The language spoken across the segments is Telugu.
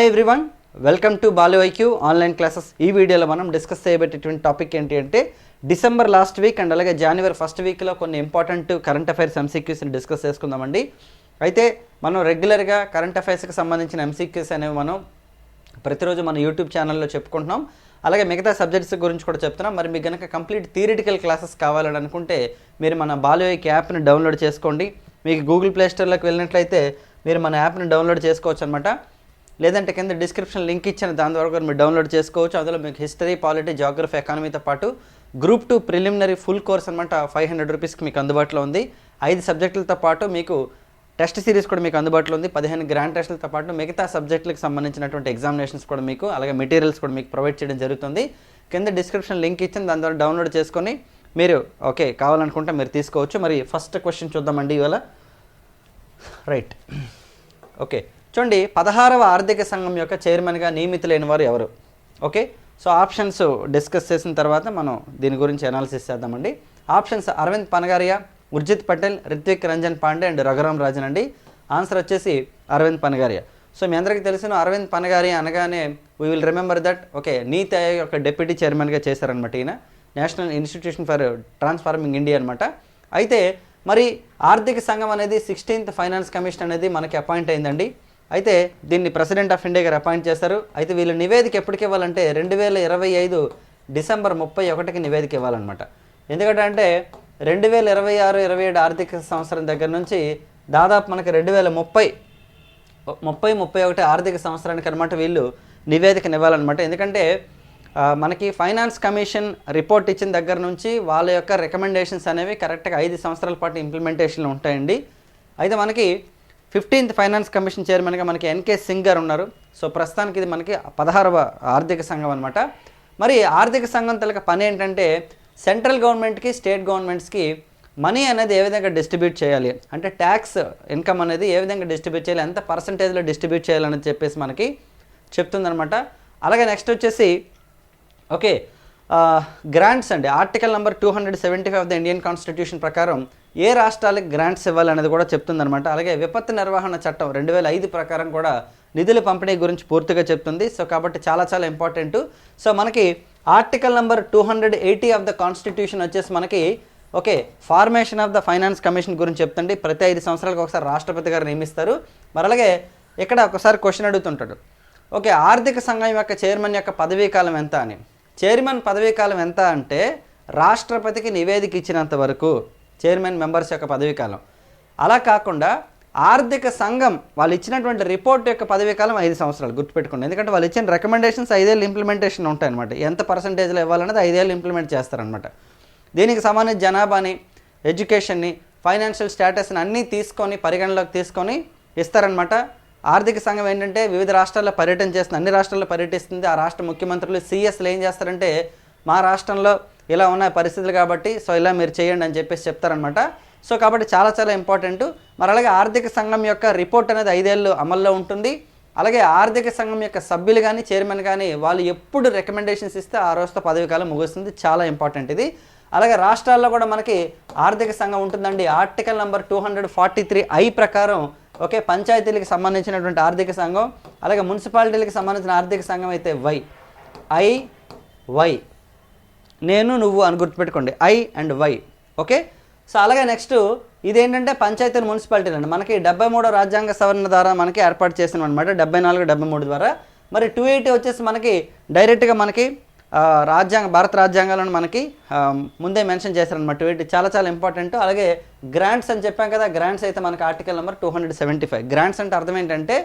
హాయ్ ఎవ్రీవన్ వెల్కమ్ టు బాలివైక్యూ ఆన్లైన్ క్లాసెస్ ఈ వీడియోలో మనం డిస్కస్ చేయబెట్టేటువంటి టాపిక్ ఏంటి అంటే డిసెంబర్ లాస్ట్ వీక్ అండ్ అలాగే జనవరి ఫస్ట్ వీక్లో కొన్ని ఇంపార్టెంట్ కరెంట్ అఫైర్స్ ఎంసీక్యూస్ని డిస్కస్ చేసుకుందామండి. అయితే మనం రెగ్యులర్గా కరెంట్ అఫైర్స్కి సంబంధించిన ఎంసీక్యూస్ అనేవి మనం ప్రతిరోజు మన యూట్యూబ్ ఛానల్లో చెప్పుకుంటున్నాం. అలాగే మిగతా సబ్జెక్ట్స్ గురించి కూడా చెప్తున్నాం. మరి మీకు కనుక కంప్లీట్ థియరిటికల్ క్లాసెస్ కావాలని అనుకుంటే మీరు మన బాలివైక్ యాప్ని డౌన్లోడ్ చేసుకోండి. మీకు గూగుల్ ప్లే స్టోర్లోకి వెళ్ళినట్లయితే మీరు మన యాప్ని డౌన్లోడ్ చేసుకోవచ్చు అనమాట లేదంటే కింద డిస్క్రిప్షన్ లింక్ ఇచ్చిన దాని ద్వారా కూడా మీరు డౌన్లోడ్ చేసుకోవచ్చు. అందులో మీకు హిస్టరీ పాలిటీ జాగ్రఫీ ఎకానమీతో పాటు group two preliminary full course అనమాట ఫైవ్ హండ్రెడ్ రూపీస్కి మీకు అందుబాటులో ఉంది. ఐదు సబ్జెక్టులతో పాటు మీకు టెస్ట్ సిరీస్ కూడా మీకు అందుబాటులో ఉంది. పదిహేను గ్రాండ్ టెస్ట్లతో పాటు మిగతా సబ్జెక్టులకు సంబంధించినటువంటి ఎగ్జామినేషన్స్ కూడా మీకు అలాగే మెటీరియల్స్ కూడా మీకు ప్రొవైడ్ చేయడం జరుగుతుంది. కింద డిస్క్రిప్షన్ లింక్ ఇచ్చిన దాని ద్వారా డౌన్లోడ్ చేసుకొని మీరు ఓకే కావాలనుకుంటే మీరు తీసుకోవచ్చు. మరి ఫస్ట్ క్వశ్చన్ చూద్దామండి ఇవాళ. రైట్ ఓకే చూడండి పదహారవ ఆర్థిక సంఘం యొక్క చైర్మన్గా నియమితులైన వారు ఎవరు? ఓకే? సో ఆప్షన్స్ డిస్కస్ చేసిన తర్వాత మనం దీని గురించి అనాలిసిస్ చేద్దామండి. ఆప్షన్స్ అరవింద్ పనగారియా ఉర్జిత్ పటేల్ రిత్విక్ రంజన్ పాండే అండ్ రఘురామ్ రాజన్ అండి. ఆన్సర్ వచ్చేసి అరవింద్ పనగారియా. సో మీ అందరికీ తెలిసిన అరవింద్ పనగారియా అనగానే we will remember that okay NITI Aayog యొక్క డిప్యూటీ చైర్మన్గా చేశారనమాట ఈయన. National institution for transforming India అనమాట అయితే మరి ఆర్థిక సంఘం అనేది సిక్స్టీన్త్ ఫైనాన్స్ కమిషన్ అనేది మనకి అపాయింట్ అయిందండి. అయితే దీన్ని ప్రెసిడెంట్ ఆఫ్ ఇండియా గారు అపాయింట్ చేశారు అయితే వీళ్ళు నివేదిక ఎప్పటికి ఇవ్వాలంటే రెండు వేల ఇరవై ఐదు డిసెంబర్ ముప్పై ఒకటికి నివేదిక ఇవ్వాలన్నమాట. ఎందుకంటే అంటే రెండు వేల ఇరవై ఆరు ఇరవై ఏడు ఆర్థిక సంవత్సరం దగ్గర నుంచి దాదాపు మనకి రెండు వేల ముప్పై ముప్పై ముప్పై ఒకటి ఆర్థిక సంవత్సరానికి అనమాట వీళ్ళు నివేదికను ఇవ్వాలన్నమాట. ఎందుకంటే మనకి ఫైనాన్స్ కమిషన్ రిపోర్ట్ ఇచ్చిన దగ్గర నుంచి వాళ్ళ యొక్క రికమెండేషన్స్ అనేవి కరెక్ట్గా ఐదు సంవత్సరాల పాటు ఇంప్లిమెంటేషన్లు ఉంటాయండి. అయితే మనకి ఫిఫ్టీన్త్ ఫైనాన్స్ కమిషన్ చైర్మన్గా మనకి ఎన్కే సింగ్ గారు ఉన్నారు. సో ప్రస్తుతానికి ఇది మనకి పదహారవ ఆర్థిక సంఘం అనమాట మరి ఆర్థిక సంఘం తలక పని ఏంటంటే సెంట్రల్ గవర్నమెంట్కి స్టేట్ గవర్నమెంట్స్కి మనీ అనేది ఏ విధంగా డిస్ట్రిబ్యూట్ చేయాలి? అంటే ట్యాక్స్ ఇన్కమ్ అనేది ఏ విధంగా డిస్ట్రిబ్యూట్ చేయాలి? ఎంత పర్సంటేజ్లో డిస్ట్రిబ్యూట్ చేయాలని చెప్పేసి మనకి చెప్తుందనమాట అలాగే నెక్స్ట్ వచ్చేసి ఓకే గ్రాంట్స్ అండి. Article number two hundred seventy five of the Indian constitution ప్రకారం ఏ రాష్ట్రాలకు గ్రాంట్స్ ఇవ్వాలనేది కూడా చెప్తుందనమాట అలాగే విపత్తు నిర్వహణ చట్టం రెండు వేల ఐదు ప్రకారం కూడా నిధుల పంపిణీ గురించి పూర్తిగా చెప్తుంది. సో కాబట్టి చాలా చాలా ఇంపార్టెంట్ సో మనకి article number two hundred eighty of the constitution వచ్చేసి మనకి okay formation of the finance commission గురించి చెప్తండి ప్రతి ఐదు సంవత్సరాలకు ఒకసారి రాష్ట్రపతి గారు నియమిస్తారు. మరి అలాగే ఇక్కడ ఒకసారి క్వశ్చన్ అడుగుతుంటాడు. ఓకే ఆర్థిక సంఘం యొక్క చైర్మన్ యొక్క పదవీ కాలం ఎంత అని. చైర్మన్ పదవీ కాలం ఎంత అంటే రాష్ట్రపతికి నివేదిక ఇచ్చినంత వరకు. చైర్మన్ మెంబర్స్ యొక్క పదవీకాలం. అలా కాకుండా ఆర్థిక సంఘం వాళ్ళు ఇచ్చినటువంటి రిపోర్ట్ యొక్క పదవీకాలం ఐదు సంవత్సరాలు గుర్తుపెట్టుకోండి. ఎందుకంటే వాళ్ళు ఇచ్చిన రికమెండేషన్స్ ఐదేళ్ళు ఇంప్లిమెంటేషన్ ఉంటాయన్నమాట. ఎంత పర్సంటేజ్లో ఇవ్వాలన్నది ఐదేళ్ళు ఇంప్లిమెంట్ చేస్తారనమాట దీనికి సంబంధించి జనాభాని ఎడ్యుకేషన్ని ఫైనాన్షియల్ స్టేటస్ని అన్నీ తీసుకొని పరిగణలోకి తీసుకొని ఇస్తారనమాట ఆర్థిక సంఘం ఏంటంటే వివిధ రాష్ట్రాల్లో పర్యటన చేస్తుంది. అన్ని రాష్ట్రాల్లో పర్యటిస్తుంది. ఆ రాష్ట్ర ముఖ్యమంత్రులు సీఎస్లు ఏం చేస్తారంటే మా రాష్ట్రంలో ఇలా ఉన్నాయి పరిస్థితులు కాబట్టి సో ఇలా మీరు చేయండి అని చెప్పేసి చెప్తారనమాట సో కాబట్టి చాలా చాలా ఇంపార్టెంట్. మరి అలాగే ఆర్థిక సంఘం యొక్క రిపోర్ట్ అనేది ఐదేళ్ళు అమల్లో ఉంటుంది. అలాగే ఆర్థిక సంఘం యొక్క సభ్యులు కానీ చైర్మన్ కానీ వాళ్ళు ఎప్పుడు రికమెండేషన్స్ ఇస్తే ఆ రోజుతో పదవికాలం ముగుస్తుంది. చాలా ఇంపార్టెంట్ ఇది. అలాగే రాష్ట్రాల్లో కూడా మనకి ఆర్థిక సంఘం ఉంటుందండి. Article number two hundred forty three I ప్రకారం ఓకే పంచాయతీలకు సంబంధించినటువంటి ఆర్థిక సంఘం అలాగే మున్సిపాలిటీలకు సంబంధించిన ఆర్థిక సంఘం అయితే వై. I why. నేను నువ్వు అని గుర్తుపెట్టుకోండి. I and Y okay so అలాగే నెక్స్ట్ ఇదేంటంటే పంచాయతీలు మున్సిపాలిటీలు అండి. మనకి డెబ్బై మూడో రాజ్యాంగ సవరణ ద్వారా మనకి ఏర్పాటు చేసిన అనమాట డెబ్బై నాలుగు డెబ్బై మూడు ద్వారా. మరి టూ ఎయిటీ వచ్చేసి మనకి డైరెక్ట్గా మనకి రాజ్యాంగ భారత రాజ్యాంగాలను మనకి ముందే మెన్షన్ చేశారనమాట టూ ఎయిటీ చాలా చాలా ఇంపార్టెంట్ అలాగే గ్రాంట్స్ అని చెప్పాం కదా గ్రాంట్స్ అయితే మనకి article number two hundred seventy five grants అంటే అర్థం ఏంటంటే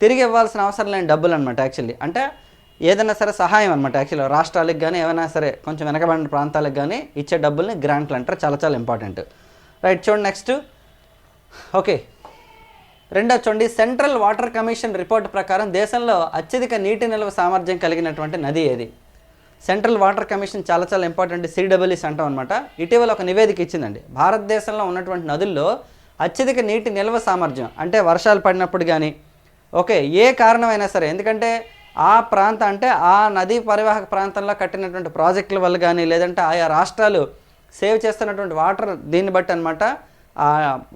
తిరిగి ఇవ్వాల్సిన అవసరం లేని డబ్బులు అనమాట యాక్చువల్లీ అంటే ఏదైనా సరే సహాయం అనమాట యాక్చువల్గా రాష్ట్రాలకు కానీ ఏమైనా సరే కొంచెం వెనకబడిన ప్రాంతాలకు కానీ ఇచ్చే డబ్బుల్ని గ్రాంట్లు అంటారు చాలా చాలా ఇంపార్టెంట్ రైట్ చూడండి నెక్స్ట్ ఓకే రెండో చూడండి సెంట్రల్ వాటర్ కమిషన్ రిపోర్ట్ ప్రకారం దేశంలో అత్యధిక నీటి నిల్వ సామర్థ్యం కలిగినటువంటి నది ఏది? సెంట్రల్ వాటర్ కమిషన్ చాలా చాలా ఇంపార్టెంట్ సిడబ్ల్యూస్ అంటాం అనమాట ఇటీవల ఒక నివేదిక ఇచ్చిందండి. భారతదేశంలో ఉన్నటువంటి నదుల్లో అత్యధిక నీటి నిల్వ సామర్థ్యం అంటే వర్షాలు పడినప్పుడు కానీ ఓకే ఏ కారణమైనా సరే ఎందుకంటే ఆ ప్రాంత అంటే ఆ నదీ పరివాహక ప్రాంతంలో కట్టినటువంటి ప్రాజెక్టుల వల్ల కానీ లేదంటే ఆయా రాష్ట్రాలు సేవ్ చేస్తున్నటువంటి వాటర్ దీన్ని బట్టి అనమాట ఆ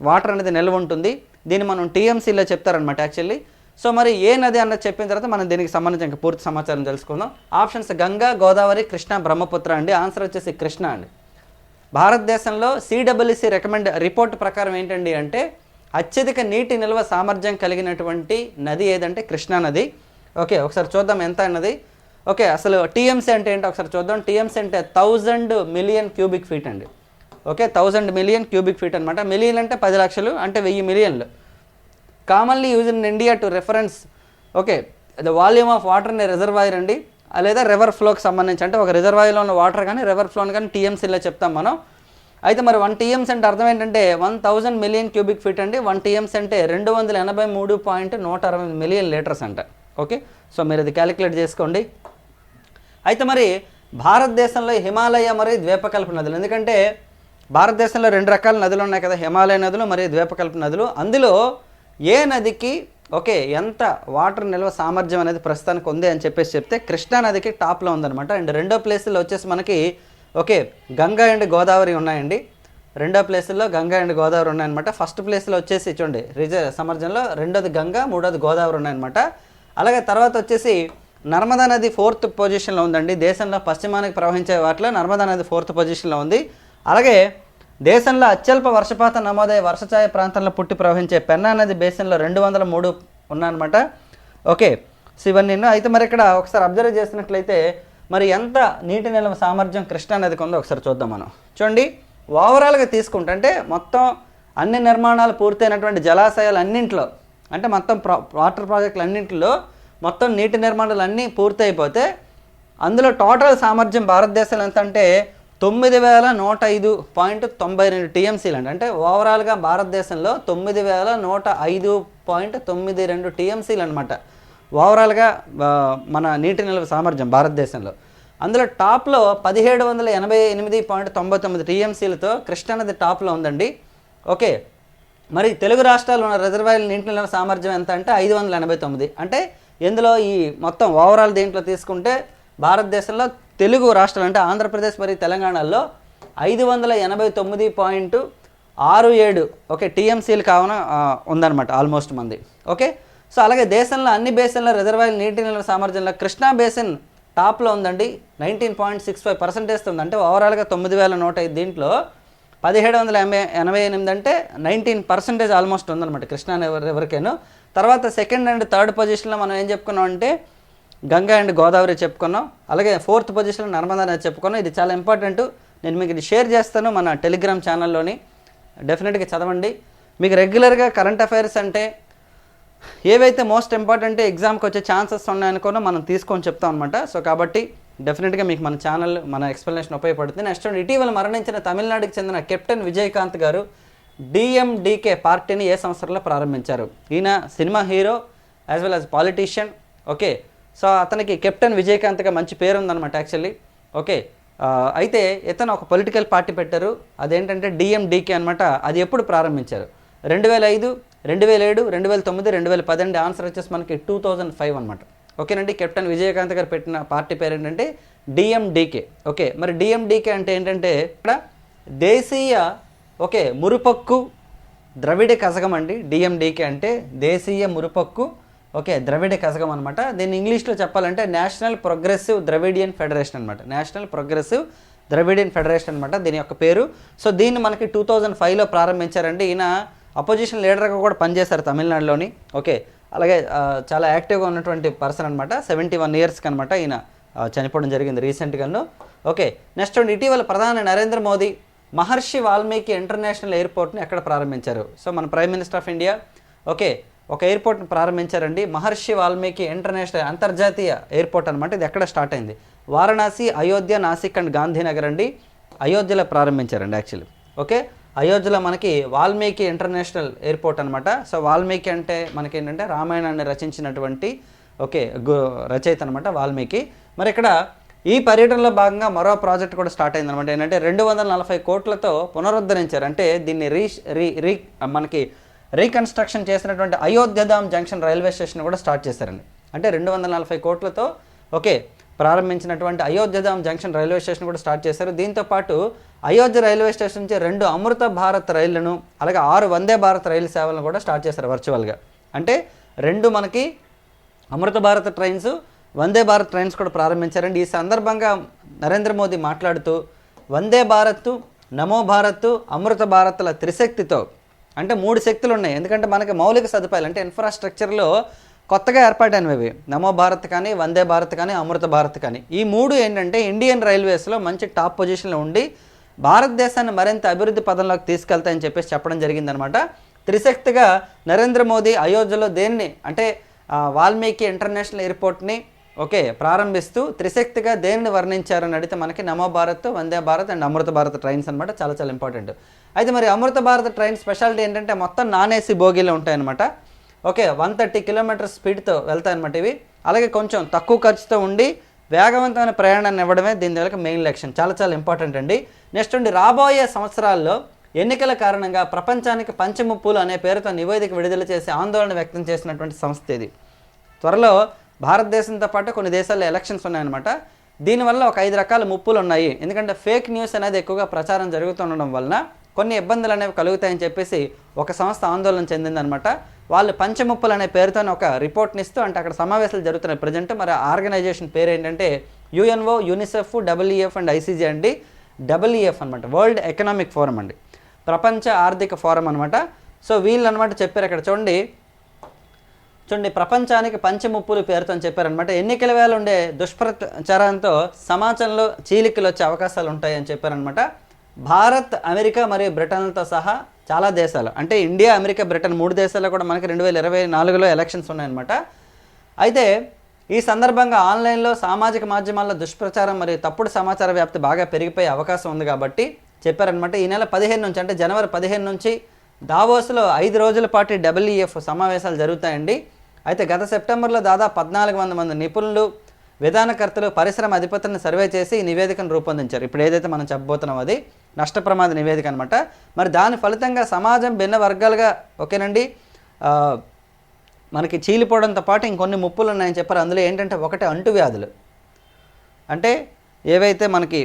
వాటర్ అనేది నిల్వ ఉంటుంది. దీన్ని మనం టీఎంసీలో చెప్తారనమాట యాక్చువల్లీ. సో మరి ఏ నది అన్నది చెప్పిన తర్వాత మనం దీనికి సంబంధించి ఇంకా పూర్తి సమాచారం తెలుసుకుందాం. ఆప్షన్స్ గంగా గోదావరి కృష్ణ బ్రహ్మపుత్ర అండి. ఆన్సర్ వచ్చేసి కృష్ణ అండి. భారతదేశంలో సిడబ్ల్యూసి రికమెండ్ రిపోర్ట్ ప్రకారం ఏంటండి అంటే అత్యధిక నీటి నిల్వ సామర్థ్యం కలిగినటువంటి నది ఏదంటే కృష్ణా నది. ఓకే ఒకసారి చూద్దాం ఎంత అన్నది. ఓకే అసలు టీఎంసీ అంటే ఏంటో ఒకసారి చూద్దాం. టీఎంసీ అంటే థౌజండ్ మిలియన్ క్యూబిక్ ఫీట్ అండి. Okay thousand million cubic feet అనమాట మిలియన్ అంటే పది లక్షలు అంటే వెయ్యి మిలియన్లు. Commonly use in India to reference okay the volume of water in reservoir అండి. లేదా రివర్ ఫ్లోకి సంబంధించి అంటే ఒక రిజర్వాయర్లో ఉన్న వాటర్ కానీ రివర్ ఫ్లోని కానీ టీఎంసీలో చెప్తాం మనం. అయితే మరి వన్ టీఎంసీ అంటే అర్థం ఏంటంటే one thousand million cubic feet అండి. వన్ టీఎంసీ అంటే రెండు వందల ఎనభై మూడు పాయింట్ నూట అరవై మిలియన్ లీటర్స్ అంట. ఓకే? సో మీరు అది క్యాలిక్యులేట్ చేసుకోండి. అయితే మరి భారతదేశంలో హిమాలయ మరియు ద్వీపకల్ప నదులు. ఎందుకంటే భారతదేశంలో రెండు రకాల నదులు ఉన్నాయి కదా హిమాలయ నదులు మరియు ద్వీపకల్ప నదులు. అందులో ఏ నదికి ఓకే ఎంత వాటర్ నిల్వ సామర్థ్యం అనేది ప్రస్తుతానికి ఉంది అని చెప్పేసి చెప్తే కృష్ణా నదికి టాప్లో ఉందనమాట అండ్ రెండో ప్లేసుల్లో వచ్చేసి మనకి ఓకే గంగా అండ్ గోదావరి ఉన్నాయండి. రెండో ప్లేసుల్లో గంగా అండ్ గోదావరి ఉన్నాయన్నమాట. ఫస్ట్ ప్లేస్లో వచ్చేసి చూడండి రిజర్వ్ సామర్థ్యంలో రెండోది గంగా మూడోది గోదావరి ఉన్నాయన్నమాట. అలాగే తర్వాత వచ్చేసి నర్మదా నది ఫోర్త్ పొజిషన్లో ఉందండి. దేశంలో పశ్చిమానికి ప్రవహించే వాటిలో నర్మదా నది ఫోర్త్ పొజిషన్లో ఉంది. అలాగే దేశంలో అత్యల్ప వర్షపాతం నమోదయ్యే వర్షఛాయ ప్రాంతంలో పుట్టి ప్రవహించే పెన్నా నది బేసిన్లో రెండు వందల మూడు ఉన్నానమాట ఓకే సో ఇవన్నీ అయితే మరి ఇక్కడ ఒకసారి అబ్జర్వ్ చేసినట్లయితే మరి ఎంత నీటి నిల్వ సామర్థ్యం కృష్ణా నదికి ఉందో ఒకసారి చూద్దాం మనం. చూడండి ఓవరాల్గా తీసుకుంటే అంటే మొత్తం అన్ని నిర్మాణాలు పూర్తయినటువంటి జలాశయాలు అన్నింటిలో అంటే మొత్తం ప్రా వాటర్ ప్రాజెక్టులు అన్నింటిలో మొత్తం నీటి నిర్మాణాలు అన్నీ పూర్తయిపోతే అందులో టోటల్ సామర్థ్యం భారతదేశంలో ఎంత అంటే తొమ్మిది వేల నూట ఐదు పాయింట్ తొంభై రెండు టీఎంసీలు అండి. అంటే ఓవరాల్గా భారతదేశంలో తొమ్మిది వేల నూట ఐదు పాయింట్ తొమ్మిది రెండు టీఎంసీలు అనమాట ఓవరాల్గా మన నీటి నిల్వ సామర్థ్యం భారతదేశంలో. అందులో టాప్లో పదిహేడు వందల ఎనభై ఎనిమిది పాయింట్ తొంభై తొమ్మిది టీఎంసీలతో కృష్ణానది టాప్లో ఉందండి. ఓకే మరి తెలుగు రాష్ట్రాల్లో ఉన్న రిజర్వాయర్ల నీటి నిల్వ సామర్థ్యం ఎంత అంటే ఐదు వందల ఎనభై తొమ్మిది. అంటే ఇందులో ఈ మొత్తం ఓవరాల్ దీంట్లో తీసుకుంటే భారతదేశంలో తెలుగు రాష్ట్రాలు అంటే ఆంధ్రప్రదేశ్ మరియు తెలంగాణలో ఐదు వందల ఎనభై తొమ్మిది పాయింట్ ఆరు ఏడు ఓకే టీఎంసీలు కావున ఉందన్నమాట ఆల్మోస్ట్ మంది. ఓకే? సో అలాగే దేశంలో అన్ని బేసిన్ల రిజర్వాయర్ నీటి నిల్వ సామర్థ్యంలో కృష్ణా బేసిన్ టాప్లో ఉందండి nineteen point six five percentage ఉంది అంటే ఓవరాల్గా తొమ్మిది వేల నూట ఐదు దీంట్లో పదిహేడు వందల ఎనభై ఎనభై ఎనిమిది అంటే నైన్టీన్ పర్సెంటేజ్ ఆల్మోస్ట్ ఉందన్నమాట కృష్ణా ఎవరికైనా. తర్వాత సెకండ్ అండ్ థర్డ్ పొజిషన్లో మనం ఏం చెప్పుకున్నాం అంటే గంగా అండ్ గోదావరి చెప్పుకున్నాం. అలాగే ఫోర్త్ పొజిషన్లో నర్మదా నది చెప్పుకున్నాం. ఇది చాలా ఇంపార్టెంట్. నేను మీకు ఇది షేర్ చేస్తాను మన టెలిగ్రామ్ ఛానల్లోని. డెఫినెట్గా చదవండి. మీకు రెగ్యులర్గా కరెంట్ అఫైర్స్ అంటే ఏవైతే మోస్ట్ ఇంపార్టెంట్ ఎగ్జామ్కి వచ్చే ఛాన్సెస్ ఉన్నాయనుకోనో మనం తీసుకొని చెప్తాం అనమాట సో కాబట్టి డెఫినెట్గా మీకు మన ఛానల్ మన ఎక్స్ప్లెనేషన్ ఉపయోగపడుతుంది. నెక్స్ట్ ఇటీవల మరణించిన తమిళనాడుకి చెందిన కెప్టెన్ విజయకాంత్ గారు డిఎండికే పార్టీని ఏ సంవత్సరంలో ప్రారంభించారు? ఈయన cinema hero as well as politician okay so అతనికి కెప్టెన్ విజయకాంత్గా మంచి పేరు ఉందన్నమాట యాక్చువల్లీ ఓకే అయితే ఇతను ఒక పొలిటికల్ పార్టీ పెట్టారు. అదేంటంటే డిఎండికే అనమాట అది ఎప్పుడు ప్రారంభించారు? రెండు వేల ఐదు రెండు వేల ఏడు రెండు వేల తొమ్మిది రెండు వేల పది అండి ఆన్సర్ వచ్చేసి మనకి టూ థౌజండ్ ఫైవ్ అనమాట ఓకేనండి కెప్టెన్ విజయకాంత్ గారు పెట్టిన పార్టీ పేరు ఏంటంటే డిఎండికే ఓకే మరి డిఎండికే అంటే ఏంటంటే ఇక్కడ దేశీయ ఓకే మురుపక్కు ద్రవిడ కసకం అండి. డిఎండికే అంటే దేశీయ మురుపక్కు ఓకే ద్రవిడ కసకం అనమాట దీన్ని ఇంగ్లీష్లో చెప్పాలంటే నేషనల్ ప్రోగ్రెసివ్ ద్రవిడియన్ ఫెడరేషన్ అనమాట నేషనల్ ప్రోగ్రెసివ్ ద్రవిడియన్ ఫెడరేషన్ అనమాట దీని యొక్క పేరు. సో దీన్ని మనకి టూ థౌజండ్ ఫైవ్లో ప్రారంభించారండి. ఈయన అపోజిషన్ లీడర్గా కూడా పనిచేశారు తమిళనాడులోని. ఓకే అలాగే చాలా యాక్టివ్గా ఉన్నటువంటి పర్సన్ అనమాట సెవెంటీ వన్ ఇయర్స్కి అనమాట ఈయన చనిపోవడం జరిగింది రీసెంట్గాను ఓకే నెక్స్ట్ ఇటీవల ప్రధాని నరేంద్ర మోదీ మహర్షి వాల్మీకి ఇంటర్నేషనల్ ఎయిర్పోర్ట్ని ఎక్కడ ప్రారంభించారు? సో మన prime minister of India. Okay ఒక ఎయిర్పోర్ట్ని ప్రారంభించారండి. మహర్షి వాల్మీకి ఇంటర్నేషనల్ అంతర్జాతీయ ఎయిర్పోర్ట్ అనమాట ఇది ఎక్కడ స్టార్ట్ అయింది? వారణాసి అయోధ్య నాసిక్ అండ్ గాంధీనగర్ అండి. అయోధ్యలో ప్రారంభించారండి యాక్చువల్లీ. ఓకే అయోధ్యలో మనకి వాల్మీకి ఇంటర్నేషనల్ ఎయిర్పోర్ట్ అనమాట సో వాల్మీకి అంటే మనకి ఏంటంటే రామాయణాన్ని రచించినటువంటి ఓకే గు రచయిత అనమాట వాల్మీకి. మరి ఇక్కడ ఈ పర్యటనలో భాగంగా మరో ప్రాజెక్ట్ కూడా స్టార్ట్ అయింది అనమాట ఏంటంటే రెండు వందల నలభై కోట్లతో పునరుద్ధరించారు. అంటే దీన్ని రీ రీ రీ మనకి రీకన్స్ట్రక్షన్ చేసినటువంటి అయోధ్యధామ్ జంక్షన్ రైల్వే స్టేషన్ కూడా స్టార్ట్ చేశారండి. అంటే రెండు వందల నలభై కోట్లతో ఓకే ప్రారంభించినటువంటి అయోధ్యధామ్ జంక్షన్ రైల్వే స్టేషన్ కూడా స్టార్ట్ చేశారు. దీంతో పాటు అయోధ్య రైల్వే స్టేషన్ నుంచి రెండు అమృత భారత్ రైళ్ళను అలాగే ఆరు వందే భారత్ రైలు సేవలను కూడా స్టార్ట్ చేశారు వర్చువల్గా. అంటే రెండు మనకి అమృత భారత్ ట్రైన్స్ వందే భారత్ ట్రైన్స్ కూడా ప్రారంభించారండి. ఈ సందర్భంగా నరేంద్ర మోదీ మాట్లాడుతూ వందే భారత్ నమో భారత్ అమృత భారత్ల త్రిశక్తితో అంటే మూడు శక్తులు ఉన్నాయి ఎందుకంటే మనకి మౌలిక సదుపాయాలు అంటే ఇన్ఫ్రాస్ట్రక్చర్లో కొత్తగా ఏర్పాటైనవి నమో భారత్ కానీ వందే భారత్ కానీ అమృత భారత్ కానీ. ఈ మూడు ఏంటంటే ఇండియన్ రైల్వేస్లో మంచి టాప్ పొజిషన్లో ఉండి భారతదేశాన్ని మరింత అభివృద్ధి పదంలోకి తీసుకెళ్తాయని చెప్పేసి చెప్పడం జరిగిందనమాట. త్రిశక్తిగా నరేంద్ర మోదీ అయోధ్యలో దేన్ని అంటే వాల్మీకి ఇంటర్నేషనల్ ఎయిర్పోర్ట్ని ఓకే ప్రారంభిస్తూ త్రిశక్తిగా దేనిని వర్ణించారని అడిగితే మనకి నమో భారత్ వందే భారత్ అండ్ అమృత భారత్ ట్రైన్స్ అనమాట చాలా చాలా ఇంపార్టెంట్. అయితే మరి అమృత భారత్ ట్రైన్ స్పెషాలిటీ ఏంటంటే మొత్తం నాన్ ఏసీ బోగీలు ఉంటాయన్నమాట. ఓకే వన్ థర్టీ కిలోమీటర్ స్పీడ్తో వెళ్తాయన్నమాట ఇవి. అలాగే కొంచెం తక్కువ ఖర్చుతో ఉండి వేగవంతమైన ప్రయాణాన్ని ఇవ్వడమే దీని దగ్గర మెయిన్ లక్ష్యం. చాలా చాలా ఇంపార్టెంట్ అండి. నెక్స్ట్ ఉండి రాబోయే సంవత్సరాల్లో ఎన్నికల కారణంగా ప్రపంచానికి పంచముప్పులు అనే పేరుతో నివేదిక విడుదల చేసి ఆందోళన వ్యక్తం చేసినటువంటి సంస్థ ఇది. త్వరలో భారతదేశంతో పాటు కొన్ని దేశాల్లో ఎలక్షన్స్ ఉన్నాయన్నమాట. దీనివల్ల ఒక ఐదు రకాల ముప్పులు ఉన్నాయి ఎందుకంటే ఫేక్ న్యూస్ అనేది ఎక్కువగా ప్రచారం జరుగుతుండడం వలన కొన్ని ఇబ్బందులు అనేవి కలుగుతాయని చెప్పేసి ఒక సంస్థ ఆందోళన చెందిందనమాట. వాళ్ళు పంచముప్పులు అనే పేరుతో ఒక రిపోర్ట్ని ఇస్తూ అంటే అక్కడ సమావేశాలు జరుగుతున్నాయి ప్రజెంట్. మరి ఆర్గనైజేషన్ పేరు ఏంటంటే UNO UNICEF WF and ICG అండి డబ్ల్యూఎఫ్ అనమాట వరల్డ్ ఎకనామిక్ ఫోరం అండి. ప్రపంచ ఆర్థిక ఫోరం అనమాట సో వీళ్ళు అనమాట చెప్పారు అక్కడ చూడండి. చూడండి ప్రపంచానికి పంచముప్పులు పేరుతో చెప్పారనమాట ఎన్నికల వేళ ఉండే దుష్ప్రచారంతో సమాజంలో చీలికలు వచ్చే అవకాశాలు ఉంటాయని చెప్పారనమాట భారత్ అమెరికా మరియు బ్రిటన్లతో సహా చాలా దేశాలు. అంటే ఇండియా అమెరికా బ్రిటన్ మూడు దేశాల్లో కూడా మనకి రెండు వేల ఇరవై నాలుగులో ఎలక్షన్స్ ఉన్నాయన్నమాట. అయితే ఈ సందర్భంగా ఆన్లైన్లో సామాజిక మాధ్యమాల్లో దుష్ప్రచారం మరియు తప్పుడు సమాచార వ్యాప్తి బాగా పెరిగిపోయే అవకాశం ఉంది కాబట్టి చెప్పారనమాట ఈ నెల పదిహేను నుంచి అంటే జనవరి పదిహేను నుంచి దావోస్లో ఐదు రోజుల పాటు డబ్ల్యూఎఫ్ సమావేశాలు జరుగుతాయండి. అయితే గత సెప్టెంబర్లో దాదాపు పద్నాలుగు వంద మంది నిపుణులు విధానకర్తలు పరిశ్రమ అధిపతులను సర్వే చేసి ఈ నివేదికను రూపొందించారు. ఇప్పుడు ఏదైతే మనం చెప్పబోతున్నాం అది నష్ట ప్రమాద నివేదిక అనమాట మరి దాని ఫలితంగా సమాజం భిన్న వర్గాలుగా ఓకేనండి? మనకి చీలిపోవడంతో పాటు ఇంకొన్ని ముప్పులు ఉన్నాయని చెప్పారు. అందులో ఏంటంటే ఒకటి అంటువ్యాధులు. అంటే ఏవైతే మనకి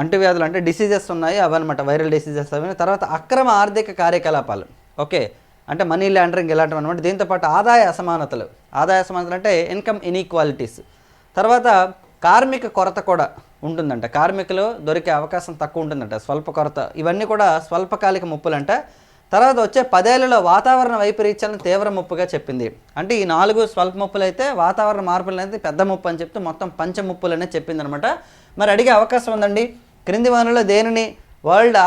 అంటువ్యాధులు అంటే డిసీజెస్ ఉన్నాయి అవన్నమాట వైరల్ డిసీజెస్ అవి తర్వాత అక్రమ ఆర్థిక కార్యకలాపాలు. ఓకే. అంటే మనీ లాండరింగ్ ఇలాంటివి అనమాట దీంతోపాటు ఆదాయ అసమానతలు. ఆదాయ అసమానతలు అంటే ఇన్కమ్ ఇన్ఈక్వాలిటీస్. తర్వాత కార్మిక కొరత కూడా ఉంటుందంట. కార్మికులు దొరికే అవకాశం తక్కువ ఉంటుందంట. స్వల్ప కొరత. ఇవన్నీ కూడా స్వల్పకాలిక ముప్పులంట. తర్వాత వచ్చే పదేళ్ళలో వాతావరణ వైపరీత్యాలను తీవ్ర ముప్పుగా చెప్పింది. అంటే ఈ నాలుగు స్వల్ప ముప్పులు అయితే వాతావరణ మార్పులు అనేది పెద్ద ముప్పు అని చెప్తూ మొత్తం పంచ ముప్పులు అనేది చెప్పింది అనమాట మరి అడిగే అవకాశం ఉందండి. క్రింది వనరులో దేనిని వరల్డ్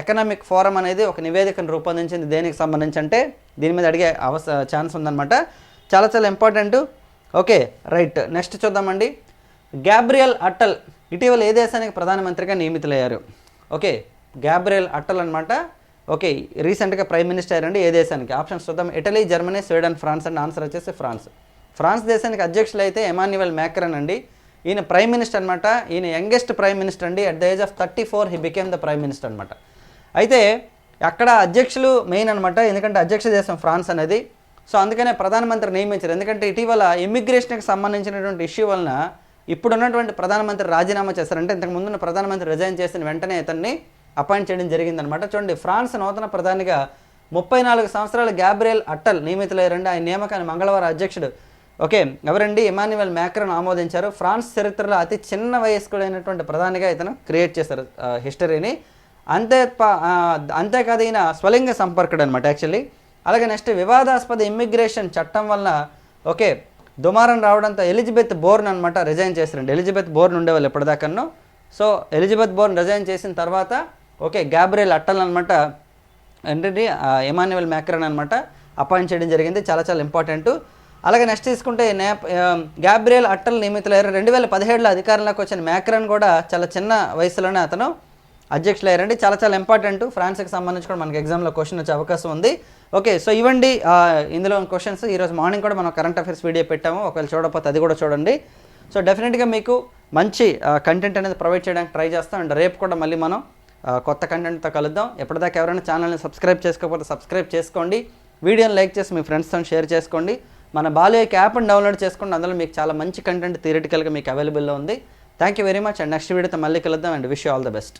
ఎకనామిక్ ఫోరం అనేది ఒక నివేదికను రూపొందించింది దేనికి సంబంధించి అంటే దీని మీద అడిగే అవస ఛాన్స్ ఉందన్నమాట చాలా చాలా ఇంపార్టెంట్. Okay right. నెక్స్ట్ చూద్దామండి. గ్యాబ్రియల్ అట్టల్ ఇటీవల ఏ దేశానికి ప్రధానమంత్రిగా నియమితులయ్యారు? ఓకే గ్యాబ్రియల్ అట్టల్ అనమాట ఓకే రీసెంట్గా ప్రైమ్ మినిస్టర్ అండి ఏ దేశానికి? ఆప్షన్స్ చూద్దాం. Italy Germany Sweden France and answer వచ్చేసి ఫ్రాన్స్. ఫ్రాన్స్ దేశానికి అధ్యక్షులు అయితే ఎమాన్యువల్ మ్యాక్రన్ అండి. ఈయన ప్రైమ్ మినిస్టర్ అనమాట ఈయన యంగెస్ట్ ప్రైమ్ మినిస్టర్ అండి. At the age of thirty four he became the prime minister అనమాట అయితే అక్కడ అధ్యక్షులు మెయిన్ అనమాట ఎందుకంటే అధ్యక్ష దేశం ఫ్రాన్స్ అనేది. సో అందుకనే ప్రధానమంత్రి నియమించారు. ఎందుకంటే ఇటీవల ఇమ్మిగ్రేషన్కి సంబంధించినటువంటి ఇష్యూ వలన ఇప్పుడున్నటువంటి ప్రధానమంత్రి రాజీనామా చేశారంటే ఇంతకు ముందున్న ప్రధానమంత్రి రిజైన్ చేసిన వెంటనే ఇతన్ని అపాయింట్ చేయడం జరిగిందనమాట చూడండి ఫ్రాన్స్ నూతన ప్రధానిగా ముప్పై నాలుగు సంవత్సరాలు గ్యాబ్రియల్ అట్టల్ నియమితులయ్యారండి. ఆయన నియామకాన్ని మంగళవారం అధ్యక్షుడు ఓకే ఎవరండి? ఇమాన్యువల్ మ్యాక్రన్ ఆమోదించారు. ఫ్రాన్స్ చరిత్రలో అతి చిన్న వయస్కుడైనటువంటి ప్రధానిగా ఇతను క్రియేట్ చేశారు హిస్టరీని. అంతే అంతేకాదు ఈయన స్వలింగ సంపర్కుడు అనమాట యాక్చువల్లీ. అలాగే నెక్స్ట్ వివాదాస్పద ఇమ్మిగ్రేషన్ చట్టం వలన ఓకే దుమారం రావడంతో ఎలిజబెత్ బోర్న్ అనమాట రిజైన్ చేశారండి. ఎలిజబెత్ బోర్న్ ఉండేవాళ్ళు ఎప్పటిదాకన్నో. సో ఎలిజబెత్ బోర్న్ రిజైన్ చేసిన తర్వాత ఓకే గ్యాబ్రియల్ అట్టల్ అనమాట ఏంటంటే ఎమాన్యువల్ మ్యాక్రన్ అనమాట అపాయింట్ చేయడం జరిగింది. చాలా చాలా ఇంపార్టెంట్. అలాగే నెక్స్ట్ తీసుకుంటే నేప్ గ్యాబ్రియల్ అట్టల్ నియమితులయ్యారు రెండు వేల పదిహేడులో అధికారంలోకి వచ్చిన మ్యాక్రన్ కూడా చాలా చిన్న వయసులోనే అతను అధ్యక్షులు అయ్యారండి. చాలా చాలా ఇంపార్టెంట్ ఫ్రాన్స్కి సంబంధించి కూడా మనకి ఎగ్జామ్లో క్వశ్చన్ వచ్చే అవకాశం ఉంది. ఓకే సో ఇవ్వండి. ఇందులో క్వశ్చన్స్ ఈరోజు మార్నింగ్ కూడా మనం కరెంట్ అఫైర్స్ వీడియో పెట్టాము. ఒకవేళ చూడకపోతే అది కూడా చూడండి. సో డెఫినెట్గా మీకు మంచి కంటెంట్ అనేది ప్రొవైడ్ చేయడానికి ట్రై చేస్తాం. అండ్ రేపు కూడా మళ్ళీ మనం కొత్త కంటెంట్తో కలుద్దాం. ఎప్పటిదాకా ఎవరైనా ఛానల్ని సబ్స్క్రైబ్ చేసుకోకపోతే సబ్స్క్రైబ్ చేసుకోండి. వీడియోని లైక్ చేసి మీ ఫ్రెండ్స్తో షేర్ చేసుకోండి. మన బాలయ్యకి యాప్ని డౌన్లోడ్ చేసుకోండి అందులో మీకు చాలా మంచి కంటెంట్ థియరిటికల్గా మీకు అవైలబుల్లో ఉంది. Thank you very much and next వీడియోతో మళ్ళీ కలుద్దాం. And wish all the best